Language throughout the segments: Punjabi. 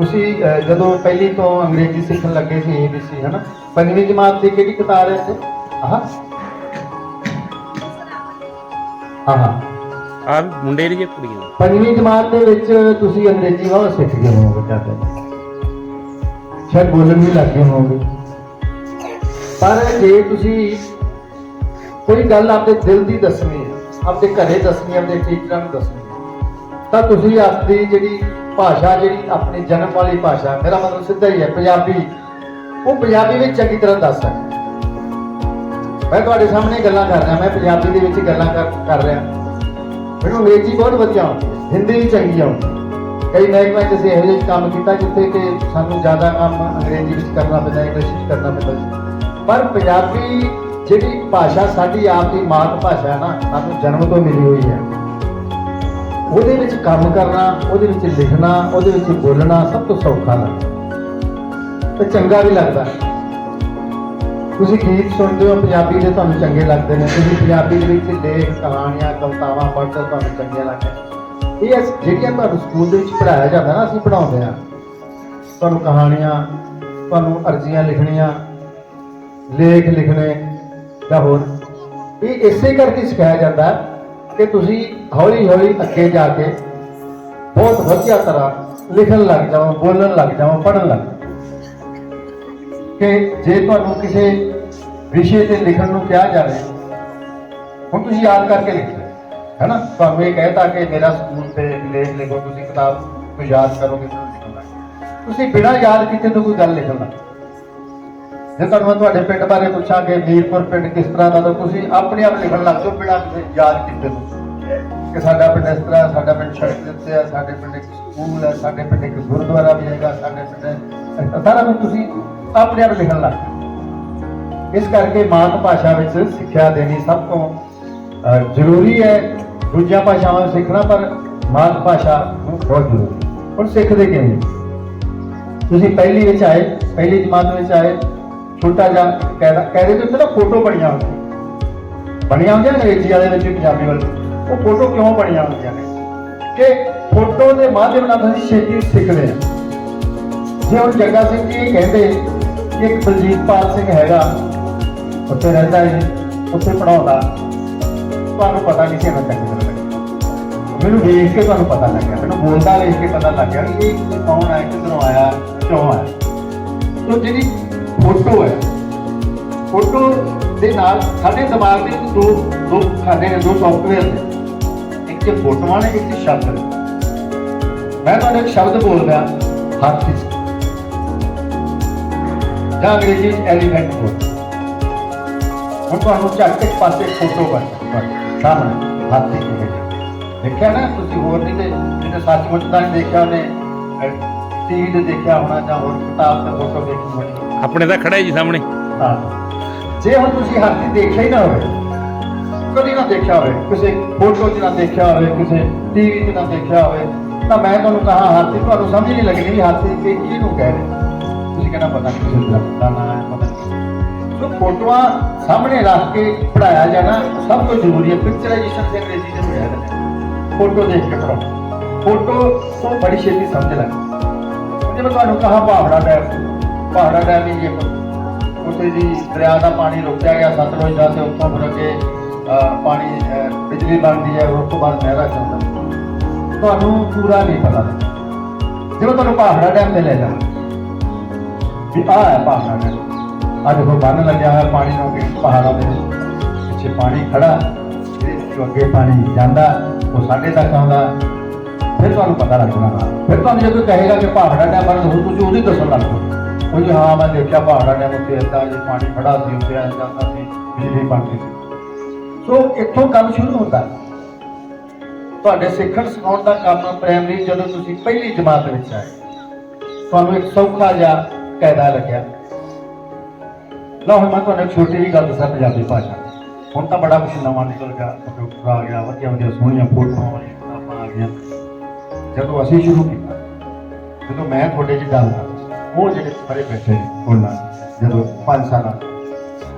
ਤੁਸੀਂ ਅਹ, ਜਦੋਂ ਪਹਿਲੀ ਤੋਂ ਅੰਗਰੇਜ਼ੀ ਸਿੱਖਣ ਲੱਗੇ ਸੀ ABC ਹਨਾ? ਪੰਜਵੀਂ ਜਮਾਤ ਦੀ ਕਿਹੜੀ ਕਿਤਾਬ ਹੈ ਇੱਥੇ? ਆਹ। ਆਹ। ਆ ਮੁੰਡੇ ਨੇ ਜੇ ਕੁੜੀਆਂ। ਪੰਜਵੀਂ ਜਮਾਤ ਦੇ ਵਿੱਚ ਤੁਸੀਂ ਅੰਗਰੇਜ਼ੀ ਬਹੁਤ ਸਿੱਖ ਗਏ ਹੋਵੋਗੇ ਕਹਿੰਦੇ ਸ਼ਾਇਦ ਬੋਲਣ ਵੀ ਲੱਗ ਗਏ ਹੋਵੋਗੇ। ਪਰ ਜੇ ਤੁਸੀਂ ਕੋਈ ਗੱਲ ਆਪਣੇ ਦਿਲ ਦੀ ਦੱਸਣੀ ਹੈ ਆਪਣੇ ਘਰੇ ਦੱਸਣੀ ਹੈ ਆਪਣੇ ਟੀਚਰਾਂ ਨੂੰ ਦੱਸਣੀ ਹੈ ਤਾਂ ਤੁਸੀਂ ਆਪਣੀ ਜਿਹੜੀ ਭਾਸ਼ਾ, ਜਿਹੜੀ ਆਪਣੀ ਜਨਮ ਵਾਲੀ ਭਾਸ਼ਾ, ਮੇਰਾ ਮਤਲਬ ਸਿੱਧਾ ਹੀ ਹੈ, ਪੰਜਾਬੀ। ਉਹ ਪੰਜਾਬੀ ਵਿੱਚ ਚੰਗੀ ਤਰ੍ਹਾਂ ਦੱਸ ਸਕਦੇ ਮੈਂ ਤੁਹਾਡੇ ਸਾਹਮਣੇ ਗੱਲਾਂ ਕਰ ਰਿਹਾ, ਮੈਂ ਪੰਜਾਬੀ ਦੇ ਵਿੱਚ ਗੱਲਾਂ ਕਰ ਕਰ ਰਿਹਾ। ਮੈਨੂੰ ਅੰਗਰੇਜ਼ੀ ਬਹੁਤ ਵਧੀਆ ਆਉਂਦੀ ਹੈ, ਹਿੰਦੀ ਵੀ ਚੰਗੀ ਆਉਂਦੀ ਕਈ ਮਹਿਕਮਿਆਂ 'ਚ ਅਸੀਂ ਇਹੋ ਜਿਹੇ ਕੰਮ ਕੀਤਾ ਜਿੱਥੇ ਕਿ ਸਾਨੂੰ ਜ਼ਿਆਦਾ ਕੰਮ ਅੰਗਰੇਜ਼ੀ ਵਿੱਚ ਕਰਨਾ ਪੈਂਦਾ, ਇੰਗਲਿਸ਼ ਵਿੱਚ ਕਰਨਾ ਪੈਂਦਾ ਸੀ। ਪਰ ਪੰਜਾਬੀ ਜਿਹੜੀ ਭਾਸ਼ਾ ਸਾਡੀ ਆਪ ਦੀ ਮਾਤ ਭਾਸ਼ਾ ਹੈ ਨਾ, ਸਾਨੂੰ ਜਨਮ ਤੋਂ ਮਿਲੀ ਹੋਈ ਹੈ। ਉਹਦੇ ਵਿੱਚ ਕੰਮ ਕਰਨਾ, ਉਹਦੇ ਵਿੱਚ ਲਿਖਣਾ, ਉਹਦੇ ਵਿੱਚ ਬੋਲਣਾ ਸਭ ਤੋਂ ਸੌਖਾ ਲੱਗਦਾ ਤੇ ਚੰਗਾ ਵੀ ਲੱਗਦਾ ਤੁਸੀਂ ਗੀਤ ਸੁਣਦੇ ਹੋ, ਪੰਜਾਬੀ ਦੇ ਤੁਹਾਨੂੰ ਚੰਗੇ ਲੱਗਦੇ ਨੇ। ਤੁਸੀਂ ਪੰਜਾਬੀ ਦੇ ਵਿੱਚ ਲੇਖ, ਕਹਾਣੀਆਂ, ਕਵਿਤਾਵਾਂ ਪੜ੍ਹਦੇ ਤੁਹਾਨੂੰ ਚੰਗੀਆਂ ਲੱਗਦੀਆਂ ਇਹ ਜਿਹੜੀਆਂ ਤੁਹਾਨੂੰ ਸਕੂਲ ਦੇ ਵਿੱਚ ਪੜ੍ਹਾਇਆ ਜਾਂਦਾ ਨਾ, ਅਸੀਂ ਪੜ੍ਹਾਉਂਦੇ ਆ ਤੁਹਾਨੂੰ ਕਹਾਣੀਆਂ, ਤੁਹਾਨੂੰ ਅਰਜ਼ੀਆਂ ਲਿਖਣੀਆਂ, ਲੇਖ ਲਿਖਣੇ ਜਾਂ ਹੋਰ। ਇਹ ਇਸੇ ਕਰਕੇ ਸਿਖਾਇਆ ਜਾਂਦਾ ਕਿ ਤੁਸੀਂ ਹੌਲੀ ਹੌਲੀ ਅੱਗੇ ਜਾ ਕੇ ਬਹੁਤ ਵਧੀਆ ਤਰ੍ਹਾਂ ਲਿਖਣ ਲੱਗ ਜਾਓ ਬੋਲਣ ਲੱਗ ਜਾਓ ਪੜ੍ਹਨ ਲੱਗ ਜਾਓ ਕਿ ਜੇ ਤੁਹਾਨੂੰ ਕਿਸੇ ਵਿਸ਼ੇ ਤੇ ਲਿਖਣ ਨੂੰ ਕਿਹਾ ਜਾਵੇ, ਹੁਣ ਤੁਸੀਂ ਯਾਦ ਕਰਕੇ ਲਿਖੋ ਹੈ ਨਾ? ਤੁਹਾਨੂੰ ਇਹ ਕਹਿਤਾ ਕਿ ਮੇਰਾ ਸਕੂਲ ਤੇ ਲੇਖ ਲਿਖੋ, ਤੁਸੀਂ ਕਿਤਾਬ ਨੂੰ ਯਾਦ ਕਰੋਗੇ ਤਾਂ ਲਿਖਣ ਤੁਸੀਂ ਬਿਨਾਂ ਯਾਦ ਕੀਤੇ ਤੋਂ ਕੋਈ ਗੱਲ ਲਿਖਣਾ ਜੇ ਤੁਹਾਨੂੰ ਮੈਂ ਤੁਹਾਡੇ ਪਿੰਡ ਬਾਰੇ ਪੁੱਛਾਂ ਕਿ ਮੀਰਪੁਰ ਪਿੰਡ ਕਿਸ ਤਰ੍ਹਾਂ ਦਾ, ਤਾਂ ਤੁਸੀਂ ਆਪਣੇ ਆਪ ਲਿਖਣ ਲੱਗ ਜਾਓ ਬਿਨਾਂ ਕਿਸੇ ਯਾਦ ਕੀਤੇ ਤੋਂ। ਕਿ ਸਾਡਾ ਪਿੰਡ ਇਸ ਤਰ੍ਹਾਂ, ਸਾਡਾ ਪਿੰਡ ਸੜਕ ਦੇ ਉੱਤੇ ਹੈ ਸਾਡੇ ਪਿੰਡ ਇੱਕ ਸਕੂਲ ਹੈ ਸਾਡੇ ਪਿੰਡ ਇੱਕ ਗੁਰਦੁਆਰਾ ਵੀ ਹੈਗਾ, ਸਾਡੇ ਪਿੰਡ ਸਾਰਾ ਕੁਝ ਤੁਸੀਂ ਆਪਣੇ ਆਪ ਲਿਖਣ ਲੱਗ ਜਾਓ ਇਸ ਕਰਕੇ ਮਾਤ ਭਾਸ਼ਾ ਵਿੱਚ ਸਿੱਖਿਆ ਦੇਣੀ ਸਭ ਤੋਂ ਜ਼ਰੂਰੀ ਹੈ। ਦੂਜੀਆਂ ਭਾਸ਼ਾਵਾਂ ਸਿੱਖਣਾ, ਪਰ ਮਾਤ ਭਾਸ਼ਾ ਨੂੰ ਬਹੁਤ ਜ਼ਰੂਰੀ ਹੁਣ ਸਿੱਖਦੇ ਕਿਵੇਂ? ਤੁਸੀਂ ਪਹਿਲੀ ਵਿੱਚ ਆਏ, ਪਹਿਲੀ ਜਮਾਤ ਵਿੱਚ ਆਏ, ਛੋਟਾ ਜਿਹਾ ਕਾਇਦਾ ਕਾਇਦੇ ਦੇ ਉੱਤੇ ਨਾ ਫੋਟੋ ਬਣੀਆਂ ਹੁੰਦੀਆਂ। ਬਣੀਆਂ ਹੁੰਦੀਆਂ ਨੇ ਅੰਗਰੇਜ਼ੀ ਵਾਲੇ ਵਿੱਚ ਵੀ ਪੰਜਾਬੀ ਵਾਲੇ ਉਹ ਫੋਟੋ ਕਿਉਂ ਬਣੀਆਂ ਹੁੰਦੀਆਂ ਨੇ? ਕਿ ਫੋਟੋ ਦੇ ਮਾਧਿਅਮ ਨਾਲ ਤੁਸੀਂ ਛੇਤੀ ਸਿੱਖਦੇ ਹਾਂ। ਜੇ ਹੁਣ ਜੱਗਾ ਸਿੰਘ ਜੀ ਇਹ ਕਹਿੰਦੇ ਕਿ ਇੱਕ ਬਲਜੀਤਪਾਲ ਸਿੰਘ ਹੈਗਾ, ਉੱਥੇ ਰਹਿੰਦਾ ਹੈ ਉੱਥੇ ਪੜਾਉਂਦਾ ਤੁਹਾਨੂੰ ਪਤਾ ਨਹੀਂ ਸੀ ਇਹਨਾਂ ਚੰਗੀ ਮੈਨੂੰ ਵੇਖ ਕੇ ਤੁਹਾਨੂੰ ਪਤਾ ਲੱਗਿਆ, ਮੈਨੂੰ ਬੋਲਦਾ ਵੇਖ ਕੇ ਪਤਾ ਲੱਗ ਗਿਆ ਕਿ ਇਹ ਕੌਣ ਹੈ, ਕਿੱਧਰੋਂ ਆਇਆ, ਕਿਉਂ ਆਇਆ। ਤੋ ਜਿਹੜੀ ਫੋਟੋ ਹੈ, ਫੋਟੋ ਦੇ ਨਾਲ ਸਾਡੇ ਦਿਮਾਗ ਦੇ ਵਿੱਚ ਦੋ ਦੋ ਖਾਨੇ ਨੇ ਦੋ ਸੌਫਟਵੇਅਰ ਨੇ। ਇੱਕ ਫੋਟੋਆਂ ਨੇ ਇੱਕ ਸ਼ਬਦ। ਨੇ ਮੈਂ ਤੁਹਾਨੂੰ ਇੱਕ ਸ਼ਬਦ ਬੋਲ ਰਿਹਾ ਹਾਥੀ ਜਾਂ ਅੰਗਰੇਜ਼ੀ ਵਿੱਚ ਐਲੀਫੈਂਟ ਫੋਟੋ ਹੁਣ ਤੁਹਾਨੂੰ ਝੱਟ ਇੱਕ ਪਾਸੇ ਫੋਟੋ ਬਣ ਸਾਹਮਣੇ ਹਾਥੀ ਦੀ ਹੈ ਦੇਖਿਆ ਨਾ ਤੁਸੀਂ ਹੋਰ ਨਹੀਂ ਤੇ ਜਿਹਨੇ ਸੱਚਮੁੱਚ ਤਾਂ ਨਹੀਂ ਦੇਖਿਆ ਉਹਨੇ ਟੀਵੀ ਤੇ ਦੇਖਿਆ ਹੋਣਾ ਜਾਂ ਹੋਰ ਕਿਤਾਬ ਤੇ ਫੋਟੋ ਦੇਖੀ ਹੋਣੀ। ਆਪਣੇ ਤਾਂ ਖੜਾ ਹੈ ਜੀ ਸਾਹਮਣੇ। ਹਾਂ। ਜੇ ਹੁਣ ਤੁਸੀਂ ਹਾਥੀ ਦੇਖਿਆ ਹੀ ਨਾ ਹੋਵੇ ਕਦੀ ਨਾ ਦੇਖਿਆ ਹੋਵੇ, ਕਿਸੇ ਫੋਟੋ 'ਚ ਨਾ ਦੇਖਿਆ ਹੋਵੇ, ਕਿਸੇ ਟੀਵੀ 'ਚ ਨਾ ਦੇਖਿਆ ਹੋਵੇ, ਤਾਂ ਮੈਂ ਤੁਹਾਨੂੰ ਕਹਾ ਹਾਥੀ ਤੁਹਾਨੂੰ ਸਮਝ ਨਹੀਂ ਲੱਗਣੀ ਵੀ ਹਾਥੀ ਕਿ ਕਿਹਨੂੰ ਕਹਿ ਰਹੇ। ਤੁਸੀਂ ਕਹਿੰਦਾ ਪਤਾ ਨਹੀਂ ਕਿਸੇ ਦਰਖਤ ਦਾ ਨਾਂ ਹੈ, ਪਤਾ ਨਹੀਂ। ਸੋ ਫੋਟੋਆਂ ਸਾਹਮਣੇ ਰੱਖ ਕੇ ਪੜਾਇਆ ਜਾਣਾ ਸਭ ਤੋਂ ਜ਼ਰੂਰੀ ਹੈ ਪਿਕਚਰਾਈਜੇਸ਼ਨ ਦੇ ਅੰਗਰੇਜ਼ੀ ਦੇ ਹੋਇਆ ਹੈ। ਫੋਟੋ ਦੇਖ ਕੇ ਪੜਾਓ ਫੋਟੋ ਤੋਂ ਬੜੀ ਛੇਤੀ ਸਮਝ ਲੱਗਦੀ। ਹੁਣ ਜੇ ਮੈਂ ਤੁਹਾਨੂੰ ਕਹਾ ਪਹਾੜਾ ਡੈਮ ਪਹਾੜਾ ਡੈਮ ਹੀ ਇੱਕ ਉੱਥੇ ਜੀ ਦਰਿਆ ਦਾ ਪਾਣੀ ਰੁਕਿਆ ਗਿਆ ਸਤਲੁਜ ਦਾ ਤੇ ਉੱਥੋਂ ਫਿਰ ਅੱਗੇ ਪਾਣੀ ਬਿਜਲੀ ਬਣਦੀ ਹੈ, ਉਸ ਤੋਂ ਬਾਅਦ ਨਹਿਰਾਂ ਚੱਲਦਾ ਤੁਹਾਨੂੰ ਪੂਰਾ ਨਹੀਂ ਪਤਾ। ਜਦੋਂ ਤੁਹਾਨੂੰ ਪਹਾੜਾ ਡੈਮ ਤੇ ਲੈ ਜਾ ਵੀ ਆਹ ਹੈ ਪਹਾੜਾ ਡੈਮ। ਅੱਜ ਉਹ ਬੰਨ ਲੱਗਿਆ ਹੋਇਆ ਪਾਣੀ ਨੂੰ ਅੱਗੇ, ਪਹਾੜਾਂ ਦੇ ਪਿੱਛੇ ਪਾਣੀ ਖੜਾ। ਇਹਦੇ ਅੱਗੇ ਪਾਣੀ ਜਾਂਦਾ, ਉਹ ਸਾਡੇ ਤੱਕ ਆਉਂਦਾ। ਫਿਰ ਤੁਹਾਨੂੰ ਪਤਾ ਲੱਗਣਾ ਫਿਰ ਤੁਹਾਨੂੰ ਜੇ ਕੋਈ ਕਹੇਗਾ ਕਿ ਪਹਾੜਾ ਡੈਮ ਬਾਰੇ ਦੱਸੋ ਤੁਸੀਂ ਉਹਦੀ ਦੱਸਣ ਲੱਗ ਪਓ ਉਹ ਜੀ ਹਾਂ, ਮੈਂ ਦੇਖਿਆ ਪਹਾੜਾ ਡੈਮ ਉੱਤੇ ਏਦਾਂ, ਜੇ ਪਾਣੀ ਖੜਾ ਸੀ, ਉੱਤੇ ਆ ਜਾਂਦਾ ਸੀ ਬਿਜਲੀ ਬਣਦੀ ਸੀ ਸੋ ਇੱਥੋਂ ਕੰਮ ਸ਼ੁਰੂ ਹੁੰਦਾ। ਤੁਹਾਡੇ ਸਿੱਖਣ ਸਿਖਾਉਣ ਦਾ ਕੰਮ ਪ੍ਰਾਇਮਰੀ ਜਦੋਂ ਤੁਸੀਂ ਪਹਿਲੀ ਜਮਾਤ ਵਿੱਚ ਆਏ, ਤੁਹਾਨੂੰ ਇੱਕ ਸੌਖਾ ਜਿਹਾ ਕਾਇਦਾ ਲੱਗਿਆ। ਲਓ ਹੁਣ ਮੈਂ ਤੁਹਾਨੂੰ ਇੱਕ ਛੋਟੀ ਜਿਹੀ ਗੱਲ ਦੱਸਾਂ ਪੰਜਾਬੀ ਭਾਸ਼ਾ ਹੁਣ ਤਾਂ ਬੜਾ ਕੁਝ ਨਵਾਂ ਨਿਕਲ ਗਿਆ ਕੰਪਿਊਟਰ ਆ ਗਿਆ, ਵਧੀਆ ਵਧੀਆ ਸੋਹਣੀਆਂ ਫੋਟੋਆਂ ਵਾਲੀਆਂ ਕਿਤਾਬਾਂ ਆ ਗਈਆਂ। ਜਦੋਂ ਅਸੀਂ ਸ਼ੁਰੂ ਕੀਤਾ, ਜਦੋਂ ਮੈਂ ਤੁਹਾਡੇ ਚ ਗੱਲ ਕਰਦਾ, ਉਹ ਜਿਹੜੇ ਪਰੇ ਬੈਠੇ ਨੇ, ਉਹਨਾਂ ਜਦੋਂ 5 ਸਾਲਾਂ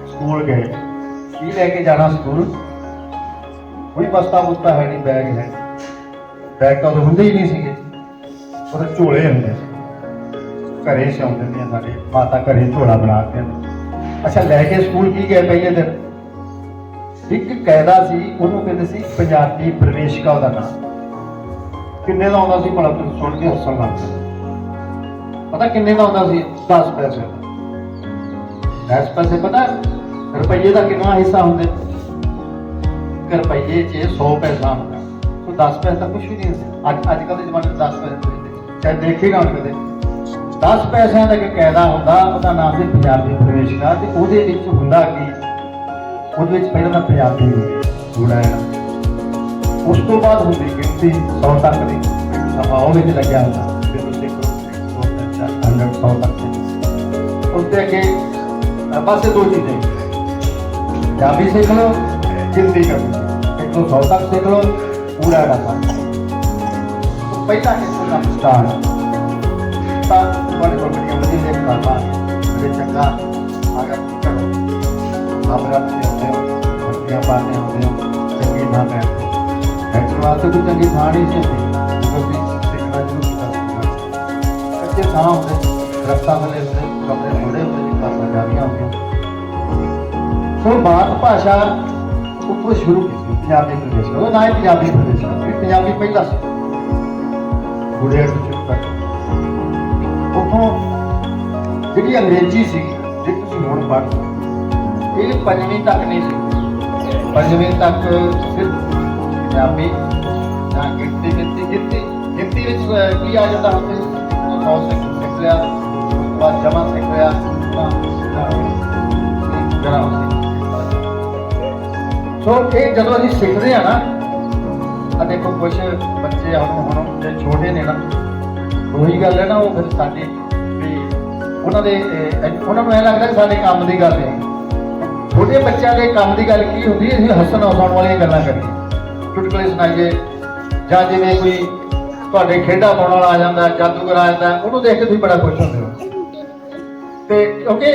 ਸਕੂਲ ਗਏ ਕੀ ਲੈ ਕੇ ਜਾਣਾ ਸਕੂਲ? ਕੋਈ ਬਸਤਾ ਬੁਸਤਾ ਹੈ ਨਹੀਂ, ਬੈਗ ਹੈ ਬੈਗ ਤਾਂ ਉਦੋਂ ਹੁੰਦੇ ਹੀ ਨਹੀਂ ਸੀਗੇ। ਉਹਦੇ ਝੋਲੇ ਹੁੰਦੇ ਸੀ। ਘਰੇ ਸਿਉਂ ਦਿੰਦੀਆਂ ਸਾਡੇ। ਮਾਤਾ ਘਰੇ ਝੋਲਾ ਬਣਾ ਕੇ ਅੱਛਾ, ਲੈ ਕੇ ਸਕੂਲ ਕੀ ਗਏ ਪਹਿਲੇ ਦਿਨ ਇੱਕ ਕਾਇਦਾ ਸੀ, ਉਹਨੂੰ ਕਹਿੰਦੇ ਸੀ ਪੰਜਾਬੀ ਪ੍ਰਵੇਸ਼ਿਕਾ ਉਹਦਾ ਨਾਮ। ਕਿੰਨੇ ਦਾ ਆਉਂਦਾ ਸੀ ਭਲਾ ਤੁਸੀਂ ਸੁਣ ਕੇ ਹੱਸਣ ਲੱਗ ਪਏ ਪਤਾ ਕਿੰਨੇ ਦਾ ਆਉਂਦਾ ਸੀ? 10 ਪੈਸੇ ਦਾ। 10 ਪੈਸੇ ਪਤਾ? ਰੁਪਈਏ ਦਾ ਕਿੰਨਾ ਹਿੱਸਾ ਹੁੰਦੇ ਇੱਕ ਰੁਪਈਏ 'ਚ 100 ਪੈਸਾ ਹੁੰਦਾ ਸੋ 10 ਪੈਸੇ ਕੁਝ ਵੀ ਨਹੀਂ ਹੁੰਦਾ। ਅੱਜ ਅੱਜ ਕੱਲ੍ਹ ਦੇ ਜ਼ਮਾਨੇ 'ਚ 10 ਪੈਸੇ ਕੋਈ ਚਾਹੇ ਦੇਖੇ ਨਾ ਕਦੇ। 10 ਪੈਸਿਆਂ ਦਾ ਇੱਕ ਕਾਇਦਾ ਹੁੰਦਾ, ਉਹਦਾ ਨਾਮ ਸੀ ਪੰਜਾਬੀ ਪ੍ਰਵੇਸ਼ਿਕਾ ਤੇ ਉਹਦੇ ਵਿੱਚ ਹੁੰਦਾ ਕੀ? ਉਹਦੇ ਵਿੱਚ ਪਹਿਲਾਂ ਤਾਂ ਪੰਜਾਬੀ ਜੁੜਾ ਹੈ ਉਸ ਤੋਂ ਬਾਅਦ ਹੁੰਦੀ ਗਿਣਤੀ 100 ਤੱਕ ਦੀ। ਸਮਾਂ ਉਹ ਵਿੱਚ ਲੱਗਿਆ ਹੁੰਦਾ। ਫਿਰ ਤੁਸੀਂ ਕਰੋ 100 ਤੱਕ ਦੀ। ਉਸ ਤੇ ਅੱਗੇ ਬਸ ਇਹ ਦੋ ਚੀਜ਼ਾਂ ਹੀ। ਪੰਜਾਬੀ ਸਿੱਖ ਲਓ ਗਿਣਤੀ ਕਰਨੀ ਇੱਕ ਤੋਂ 100 ਤੱਕ ਸਿੱਖ ਲਓ ਪੂਰਾ ਦਾ ਤਾਂ ਪਹਿਲਾ ਹਿੱਸਾ ਦਾ ਸਟਾਰਟ ਤਾਂ ਤੁਹਾਡੇ ਕੋਲ ਬੜੀਆਂ ਵਧੀਆ ਦੇ ਕਰਨਾ ਜਿਹੜੇ ਚੰਗਾ ਆਗਾ ਕਰੋ ਆਪ ਰਾਤ ਦੇ ਹੁੰਦੇ ਹੋ ਬੱਤੀਆਂ ਪਾਣੇ ਹੁੰਦੇ ਹੋ ਚੰਗੀ ਥਾਂ ਬੈਠੋ ਬੈਠਣ ਵਾਸਤੇ ਕੋਈ ਚੰਗੀ ਥਾਂ ਨਹੀਂ ਸੀ ਹੁੰਦੀ ਕਿਉਂਕਿ ਸਿੱਖਣਾ ਜ਼ਰੂਰ ਕੀਤਾ ਕੱਚੇ ਥਾਂ ਹੁੰਦੇ ਰਸਤਾ ਵਾਲੇ ਹੁੰਦੇ ਸੋ ਮਾਤ ਭਾਸ਼ਾ ਉੱਪਰ ਸ਼ੁਰੂ ਕੀਤੀ ਪੰਜਾਬੀ ਪ੍ਰਦੇਸ਼ ਉਹ ਨਾ ਹੀ ਪੰਜਾਬੀ ਪ੍ਰਦੇਸ਼ ਇਹ ਪੰਜਾਬੀ ਪਹਿਲਾ ਸੀ। ਗੁੜੇ ਤੋਂ ਸ਼ੁਰੂ ਕਰ ਉੱਥੋਂ ਜਿਹੜੀ ਅੰਗਰੇਜ਼ੀ ਸੀ ਜੇ ਤੁਸੀਂ ਹੁਣ ਪੜ੍ਹਦੇ ਇਹ ਪੰਜਵੀਂ ਤੱਕ ਨਹੀਂ ਸੀ। ਪੰਜਵੀਂ ਤੱਕ ਸਿਰਫ ਪੰਜਾਬੀ ਜਾਂ ਗਿਣਤੀ ਗਿਣਤੀ ਗਿਣਤੀ। ਗਿਣਤੀ ਵਿੱਚ ਕੀ ਆ ਜਾਂਦਾ ਹੁੰਦੇ ਸੌ ਸਿੱਖ ਸਿੱਖ ਲਿਆ ਬਾਅਦ ਜਮਾ ਸਿੱਖ ਲਿਆ ਤਾਂ ਜਰਾ ਸੋ ਇਹ ਜਦੋਂ ਅਸੀਂ ਸਿੱਖਦੇ ਆ ਨਾ ਆ ਦੇਖੋ ਕੁਝ ਬੱਚੇ ਹੁਣ ਹੁਣ ਜੇ ਛੋਟੇ ਨੇ ਨਾ, ਉਹੀ ਗੱਲ ਹੈ ਨਾ, ਉਹ ਫਿਰ ਸਾਡੀ ਵੀ ਉਹਨਾਂ ਦੇ ਉਹਨਾਂ ਨੂੰ ਇਹ ਲੱਗਦਾ ਸਾਡੇ ਕੰਮ ਦੀ ਗੱਲ ਹੈ। ਛੋਟੇ ਬੱਚਿਆਂ ਦੇ ਕੰਮ ਦੀ ਗੱਲ ਕੀ ਹੁੰਦੀ ਹੈ? ਅਸੀਂ ਹੱਸਣ ਹਸਾਉਣ ਵਾਲੀਆਂ ਗੱਲਾਂ ਕਰੀਏ। ਚੁਟਕਲੇ ਸੁਣਾਈਏ, ਜਾਂ ਜਿਵੇਂ ਕੋਈ ਤੁਹਾਡੇ ਖੇਡਾਂ ਪਾਉਣ ਵਾਲਾ ਆ ਜਾਂਦਾ, ਜਾਦੂਗਰ ਆ ਜਾਂਦਾ, ਉਹਨੂੰ ਦੇਖ ਕੇ ਤੁਸੀਂ ਬੜਾ ਖੁਸ਼ ਹੁੰਦੇ ਹੋ। ਤੇ ਕਿਉਂਕਿ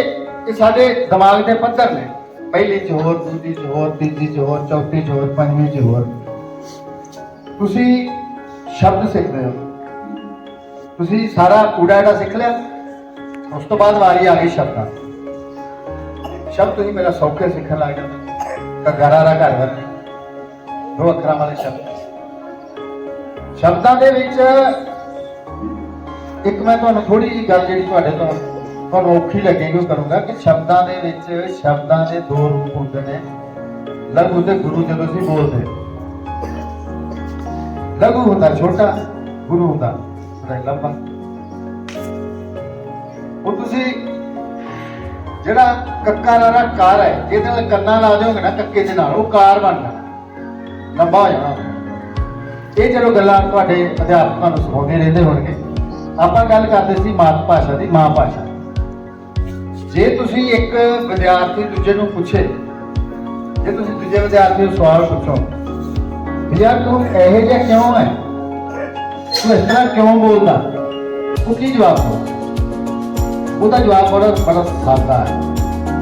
ਇਹ ਸਾਡੇ ਦਿਮਾਗ ਦੇ ਪੱਧਰ ਨੇ। ਪਹਿਲੀ ਚ ਹੋਰ ਦੂਜੀ ਚ ਹੋਰ ਤੀਜੀ ਚ ਹੋਰ ਚੌਥੀ ਚ ਹੋਰ ਪੰਜਵੀਂ ਚ ਹੋਰ ਤੁਸੀਂ ਸ਼ਬਦ ਸਿੱਖਦੇ ਹੋ। ਤੁਸੀਂ ਸਾਰਾ ਕੂੜਾ ਜਿਹੜਾ ਸਿੱਖ ਲਿਆ, ਉਸ ਤੋਂ ਬਾਅਦ ਵਾਰੀ ਆ ਗਈ ਸ਼ਬਦਾਂ। ਸ਼ਬਦ ਤੁਸੀਂ ਮੇਰਾ ਸੌਖੇ ਸਿੱਖਣ ਲੱਗ ਜਾਂਦੇ ਕਗਾਰਾ ਦਾ ਘਰ ਵਰਗੀ। ਦੋ ਅੱਖਰਾਂ ਵਾਲੇ ਸ਼ਬਦ। ਸ਼ਬਦਾਂ ਦੇ ਵਿੱਚ ਇੱਕ ਮੈਂ ਤੁਹਾਨੂੰ ਥੋੜੀ ਜਿਹੀ ਗੱਲ ਜਿਹੜੀ ਤੁਹਾਡੇ ਤੋਂ ਤੁਹਾਨੂੰ ਔਖੀ ਲੱਗੇਗੀ ਉਹ ਕਰੂੰਗਾ ਕਿ ਸ਼ਬਦਾਂ ਦੇ ਵਿੱਚ, ਸ਼ਬਦਾਂ ਦੇ ਦੋ ਰੂਪ ਹੁੰਦੇ ਨੇ। ਲਘੂ ਤੇ ਗੁਰੂ ਜਦੋਂ ਅਸੀਂ ਬੋਲਦੇ ਲਘੂ ਹੁੰਦਾ ਛੋਟਾ, ਗੁਰੂ ਹੁੰਦਾ ਥੋੜਾ ਲੰਬਾ। ਉਹ ਤੁਸੀਂ ਜਿਹੜਾ ਕੱਕਾ ਨਾਲ ਕਾਰ ਹੈ, ਜਿਹਦੇ ਨਾਲ ਕੰਨਾਂ ਲਾ ਦਿਓਗੇ ਨਾ ਕੱਕੇ ਦੇ ਨਾਲ, ਉਹ ਕਾਰ ਬਣਦਾ ਲੰਬਾ ਹੋ ਜਾਣਾ। ਇਹ ਜਦੋਂ ਗੱਲਾਂ ਤੁਹਾਡੇ ਅਧਿਆਪਕਾਂ ਨੂੰ ਸਿਖਾਉਂਦੇ ਰਹਿੰਦੇ ਹੋਣਗੇ। ਆਪਾਂ ਗੱਲ ਕਰਦੇ ਸੀ ਮਾਤ ਭਾਸ਼ਾ ਦੀ ਮਾਂ ਭਾਸ਼ਾ। ਜੇ ਤੁਸੀਂ ਇੱਕ ਵਿਦਿਆਰਥੀ ਦੂਜੇ ਨੂੰ ਪੁੱਛੇ, ਜੇ ਤੁਸੀਂ ਦੂਜੇ ਵਿਦਿਆਰਥੀ ਨੂੰ ਸਵਾਲ ਪੁੱਛੋ ਯਾਰ ਤੂੰ ਇਹੋ ਜਿਹਾ ਕਿਉਂ ਹੈ? ਤੂੰ ਇਸ ਤਰ੍ਹਾਂ ਕਿਉਂ ਬੋਲਦਾ? ਉਹ ਕੀ ਜਵਾਬ ਦੋ ਉਹਦਾ ਜਵਾਬ ਬੜਾ ਬੜਾ ਸਾਦਾ ਹੈ।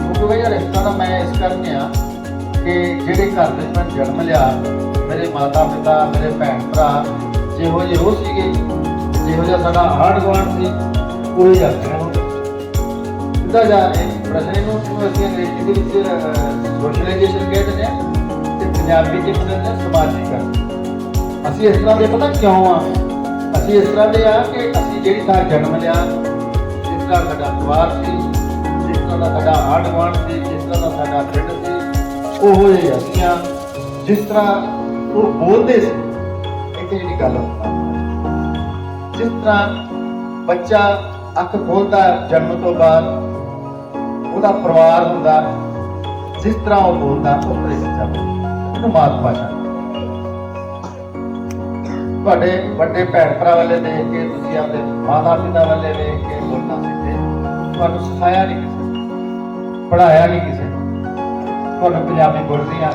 ਉਹ ਕਹੇਗਾ, ਯਾਰ, ਇਸ ਤਰ੍ਹਾਂ ਦਾ ਮੈਂ ਇਸ ਕਰਕੇ ਆ ਕਿ ਜਿਹੜੇ ਘਰ ਵਿੱਚ ਮੈਂ ਜਨਮ ਲਿਆ, ਮੇਰੇ ਮਾਤਾ ਪਿਤਾ ਮੇਰੇ ਭੈਣ ਭਰਾ ਜਿਹੋ ਜਿਹੇ ਉਹ ਸੀਗੇ, ਜਿਹੋ ਜਿਹਾ ਸਾਡਾ ਆੜ ਗੁਆਂਢ ਸੀ, ਉਹ ਹੀ ਜਾਂਦੇ ਨੇ ਸਿੱਧਾ ਜਾ ਇਹ ਅਸੀਂ ਅੰਗਰੇਜ਼ੀ ਦੇ ਵਿੱਚ ਸੋਸ਼ਲਾਈਜੇਸ਼ਨ ਕਹਿੰਦੇ ਨੇ ਤੇ ਪੰਜਾਬੀ ਚ ਕਹਿੰਦੇ ਨੇ ਸਮਾਜੀਕਰਨ ਅਸੀਂ ਇਸ ਤਰ੍ਹਾਂ ਦੇ ਪਤਾ ਕਿਉਂ ਆ? ਅਸੀਂ ਇਸ ਤਰ੍ਹਾਂ ਦੇ ਆ ਕਿ ਅਸੀਂ ਜਿਹੜੀ ਥਾਂ ਜਨਮ ਲਿਆ, ਜਿਸ ਤਰ੍ਹਾਂ ਸਾਡਾ ਪਰਿਵਾਰ ਸੀ, ਜਿਸ ਤਰ੍ਹਾਂ ਦਾ ਸਾਡਾ ਆਂਢ ਗੁਆਂਢ ਸੀ, ਜਿਸ ਤਰ੍ਹਾਂ ਦਾ ਸਾਡਾ ਪਿੰਡ ਸੀ, ਉਹੋ ਜਿਹੇ ਅਸੀਂ ਆ, ਜਿਸ ਤਰ੍ਹਾਂ ਉਹ ਬੋਲਦੇ ਸੀ। ਇੱਕ ਜਿਹੜੀ ਗੱਲ ਜਿਸ ਤਰ੍ਹਾਂ ਬੱਚਾ ਅੱਖ ਖੋਲਦਾ ਜਨਮ ਤੋਂ ਬਾਅਦ ਉਹਦਾ ਪਰਿਵਾਰ ਹੁੰਦਾ ਜਿਸ ਤਰ੍ਹਾਂ ਉਹ ਬੋਲਦਾ ਉਸ ਤਰ੍ਹਾਂ ਬੱਚਾ ਬੋਲਦਾ ਉਹਨੂੰ ਮਾਤ ਭਾਸ਼ਾ ਤੁਹਾਡੇ ਵੱਡੇ ਭੈਣ ਭਰਾ ਵਾਲੇ ਦੇਖ ਕੇ ਤੁਸੀਂ ਆਪਣੇ ਮਾਤਾ ਪਿਤਾ ਵਾਲੇ ਦੇਖ ਕੇ ਬੋਲਣਾ ਸਿੱਖੇ ਤੁਹਾਨੂੰ ਸਿਖਾਇਆ ਨਹੀਂ ਕਿਸੇ ਨੇ, ਪੜ੍ਹਾਇਆ ਨਹੀਂ ਕਿਸੇ ਤੁਹਾਨੂੰ ਪੰਜਾਬੀ ਬੋਲਣੀ ਆ।